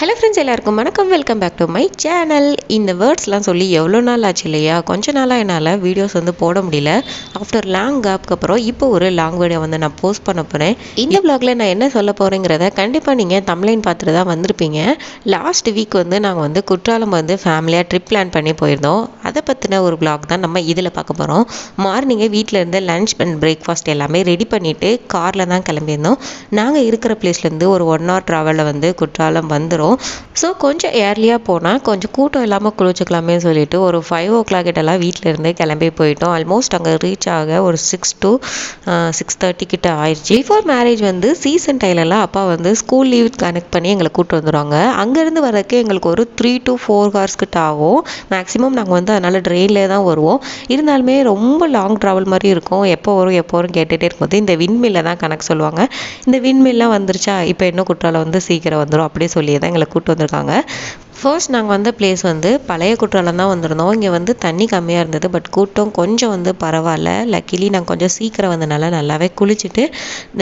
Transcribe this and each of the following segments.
Hello friends எல்லாருக்கும் வணக்கம். Welcome back to my channel இந்த வேர்ட்ஸ்லாம் சொல்லி எவ்வளோ நாள் ஆச்சு இல்லையா? கொஞ்ச நாளாக என்னால் வீடியோஸ் வந்து போட முடியல. ஆஃப்டர் லாங் கேப்க்கு அப்புறம் இப்போ ஒரு லாங் வீடியோ வந்து நான் போஸ்ட் பண்ண போகிறேன் இந்த vlogல நான் என்ன சொல்ல போகிறேங்கிறத கண்டிப்பாக நீங்கள் தமிழைன் பார்த்துட்டு தான் வந்திருப்பீங்க. லாஸ்ட் வீக் வந்து நாங்கள் வந்து குற்றாலம் வந்து ஃபேமிலியாக ட்ரிப் பிளான் பண்ணி போயிருந்தோம். அதை பற்றின ஒரு vlog தான் நம்ம இதில் பார்க்க போகிறோம் மார்னிங்கே வீட்டில் இருந்து லஞ்ச் அண்ட் பிரேக்ஃபாஸ்ட் எல்லாமே ரெடி பண்ணிவிட்டு காரில் தான் கிளம்பியிருந்தோம். நாங்கள் இருக்கிற பிளேஸ்லேருந்து ஒரு ஒன் ஹவர் ட்ராவலில் வந்து குற்றாலம் வந்துடும் ஸோ கொஞ்சம் ஏர்லியாக போனால் கொஞ்சம் கூட்டம் இல்லாமல் குளிச்சுக்கலாமே சொல்லிட்டு ஒரு ஃபைவ் ஓ கிளாக் கிட்டலாம் வீட்டில் கிளம்பி போயிட்டோம். ஆல்மோஸ்ட் அங்கே ரீச் ஆக ஒரு சிக்ஸ் டு சிக்ஸ் தேர்ட்டி கிட்ட ஆயிடுச்சு. பிஃபோர் மேரேஜ் வந்து சீசன் டைலெல்லாம் அப்பா வந்து ஸ்கூல் லீவ் கனெக்ட் பண்ணி எங்களை கூப்பிட்டு வந்துடுவாங்க அங்கேருந்து வரக்கு எங்களுக்கு ஒரு த்ரீ டு ஃபோர் ஹவர்ஸ் கிட்ட ஆகும். மேக்ஸிமம் நாங்கள் வந்து அதனால் ட்ரெயினில் தான் வருவோம். இருந்தாலுமே ரொம்ப லாங் ட்ராவல் மாதிரி இருக்கும். எப்போ வரும் எப்போ வரும் கேட்டுகிட்டே இருக்கும்போது இந்த விண்மில்ல தான் கணக்கு சொல்லுவாங்க. இந்த விண்மில்லாம் வந்துருச்சா? இப்போ இன்னும் குற்றாலம் வந்து சீக்கிரம் வந்துடும் அப்படியே சொல்லி தான் எங்களை கூட்டு வந்திருக்காங்க. ஃபர்ஸ்ட் நாங்கள் வந்த பிளேஸ் வந்து பழைய குற்றாலம் தான் வந்திருந்தோம். இங்கே வந்து தண்ணி கம்மியாக இருந்தது. பட் கூட்டம் கொஞ்சம் வந்து பரவாயில்ல. லக்கிலி நாங்கள் கொஞ்சம் சீக்கிரம் வந்தனால நல்லாவே குளிச்சுட்டு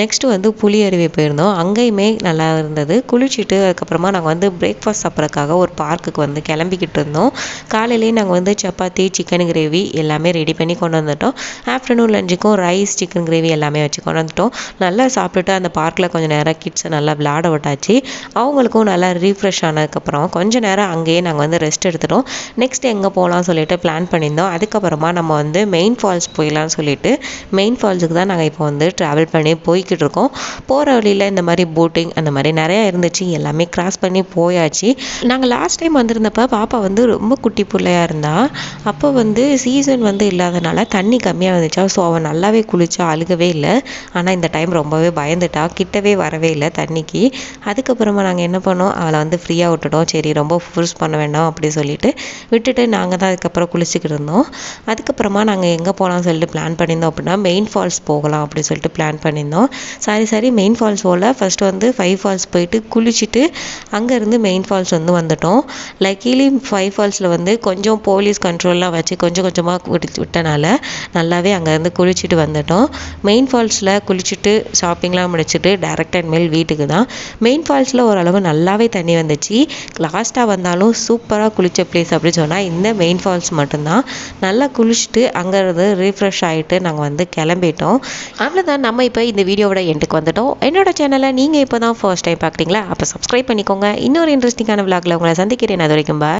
நெக்ஸ்ட்டு வந்து புளி அருவி போயிருந்தோம். அங்கேயுமே நல்லா இருந்தது. குளிச்சுட்டு அதுக்கப்புறமா நாங்கள் வந்து பிரேக்ஃபாஸ்ட் சாப்பிட்றதுக்காக ஒரு பார்க்குக்கு வந்து கிளம்பிக்கிட்டு இருந்தோம். காலையிலேயே நாங்கள் வந்து சப்பாத்தி சிக்கன் கிரேவி எல்லாமே ரெடி பண்ணி கொண்டு வந்துட்டோம். ஆஃப்டர்நூன் லஞ்சுக்கும் ரைஸ் சிக்கன் கிரேவி எல்லாமே வச்சு கொண்டு வந்துட்டோம். நல்லா சாப்பிட்டுட்டு அந்த பார்க்கில் கொஞ்சம் நேரம் கிட்ஸை நல்லா விளையாட விட்டாச்சு. அவங்களுக்கும் நல்லா ரீஃப்ரெஷ் ஆனதுக்கப்புறம் கொஞ்ச நேரம் அங்கேயே நாங்கள் வந்து ரெஸ்ட் எடுத்துட்டோம். நெக்ஸ்ட் எங்கே போகலாம் சொல்லிட்டு பிளான் பண்ணியிருந்தோம். அதுக்கப்புறமா நம்ம வந்து மெயின் ஃபால்ஸ் போயிடலாம்னு சொல்லிட்டு மெயின் ஃபால்ஸுக்கு தான் நாங்கள் இப்போ வந்து ட்ராவல் பண்ணி போய்கிட்டு இருக்கோம். போகிற வழியில் இந்த மாதிரி போட்டிங் அந்த மாதிரி நிறையா இருந்துச்சு. எல்லாமே கிராஸ் பண்ணி போயாச்சு. நாங்கள் லாஸ்ட் டைம் வந்திருந்தப்ப பாப்பா வந்து ரொம்ப குட்டி பிள்ளையாக இருந்தா. அப்போ வந்து சீசன் வந்து இல்லாதனால தண்ணி கம்மியாக வந்துச்சா. ஸோ அவள் நல்லாவே குளிச்சா அழுகவே இல்லை. ஆனால் இந்த டைம் ரொம்பவே பயந்துட்டா. கிட்டவே வரவே இல்லை தண்ணிக்கு. அதுக்கப்புறமா நாங்கள் என்ன பண்ணோம்? அவளை வந்து ஃப்ரீயாக விட்டுட்டோம். சரி ரொம்ப ஃபோர்ஸ் பண்ண வேண்டாம் அப்படி சொல்லிட்டு விட்டுட்டு நாங்கள் தான் அதுக்கப்புறம் குளிச்சுக்கிட்டு இருந்தோம். அதுக்கப்புறமா நாங்கள் எங்கே போகலாம்னு சொல்லிட்டு பிளான் பண்ணியிருந்தோம் அப்படின்னா மெயின் ஃபால்ஸ் போகலாம் அப்படின்னு சொல்லிட்டு பிளான் பண்ணியிருந்தோம். சாரி சாரி மெயின் ஃபால்ஸ் போகல. ஃபஸ்ட்டு வந்து ஃபைவ் ஃபால்ஸ் போயிட்டு குளிச்சுட்டு அங்கேருந்து மெயின் ஃபால்ஸ் வந்து வந்துட்டோம். லக்கீலி ஃபைவ் ஃபால்ஸில் வந்து கொஞ்சம் போலீஸ் கண்ட்ரோல்லாம் வச்சு கொஞ்சம் கொஞ்சமாக விட்டு விட்டனால நல்லாவே அங்கேருந்து குளிச்சுட்டு வந்துட்டோம். மெயின் ஃபால்ஸில் குளிச்சுட்டு ஷாப்பிங்லாம் முடிச்சுட்டு டேரக்ட் அண்ட் மேல் வீட்டுக்கு தான். மெயின் ஃபால்ஸில் ஓரளவு நல்லாவே தண்ணி வந்துச்சு. லாஸ்ட்டாக வந்தாலும் சூப்பராக குளித்த பிளேஸ் அப்படின்னு சொன்னால் இந்த மெயின் ஃபால்ஸ் மட்டும்தான். நல்லா குளிச்சுட்டு அங்கேருந்து ரீஃப்ரெஷ் ஆகிட்டு நாங்கள் வந்து கிளம்பிட்டோம். அவ்வளோதான் நம்ம இப்போ இந்த வீடியோவோட எண்டுக்கு வந்துட்டோம். என்னோட சேனலை நீங்கள் இப்போ தான் ஃபர்ஸ்ட் டைம் பார்க்குறீங்களா? அப்போ சப்ஸ்கிரைப் பண்ணிக்கோங்க. இன்னொரு இன்ட்ரெஸ்டிங்கான விளாகில் உங்களை சந்திக்கிறேன். அது வரைக்கும் bye.